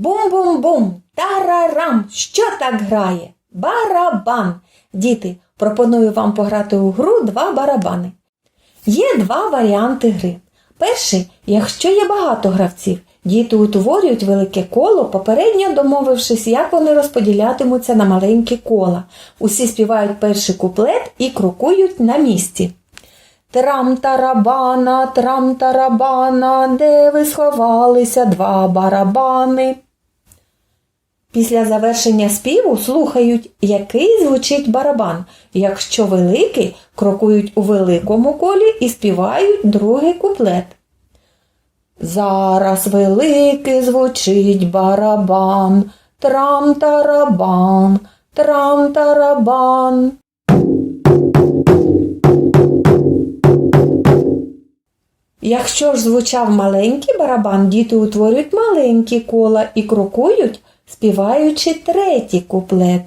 Бум-бум-бум, тарарам. Що так грає? Барабан. Діти, пропоную вам пограти у гру два барабани. Є два варіанти гри. Перший, якщо є багато гравців, діти утворюють велике коло, попередньо домовившись, як вони розподілятимуться на маленькі кола. Усі співають перший куплет і крокують на місці. Трам-тарабана, трам-тарабана, де ви сховалися два барабани. Після завершення співу слухають, який звучить барабан. Якщо великий, крокують у великому колі і співають другий куплет. Зараз великий звучить барабан, трам-тарабан, трам-тарабан. Якщо ж звучав маленький барабан, діти утворюють маленькі кола і крокують, співаючи третій куплет.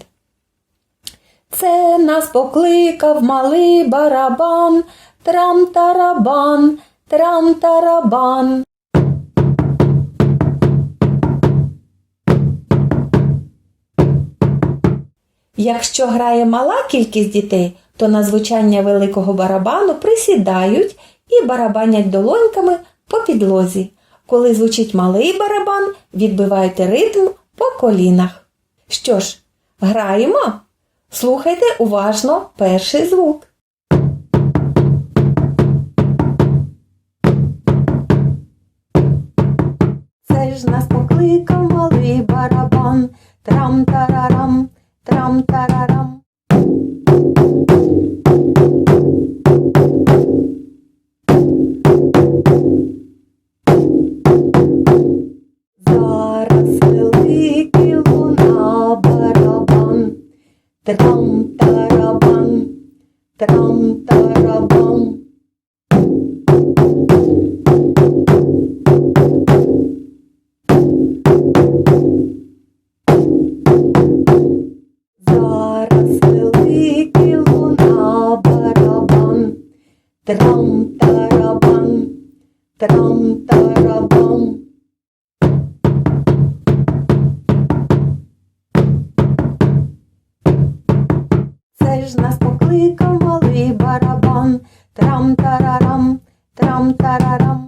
Це нас покликав малий барабан, трам-тарабан, трам-тарабан. Якщо грає мала кількість дітей, то на звучання великого барабану присідають і барабанять долоньками по підлозі. Коли звучить малий барабан, відбивайте ритм по колінах. Що ж, граємо? Слухайте уважно перший звук. Це ж нас покликав малий барабан. Трам-тарарам, трам-тарарам. Зараз Трам-тарабан, трам-тарабан. Зараз великий луна барабан. Трам-тарабан, трам-тарабан. Ж нас покликав малий барабан. Трам-тарарам, трам-тарарам.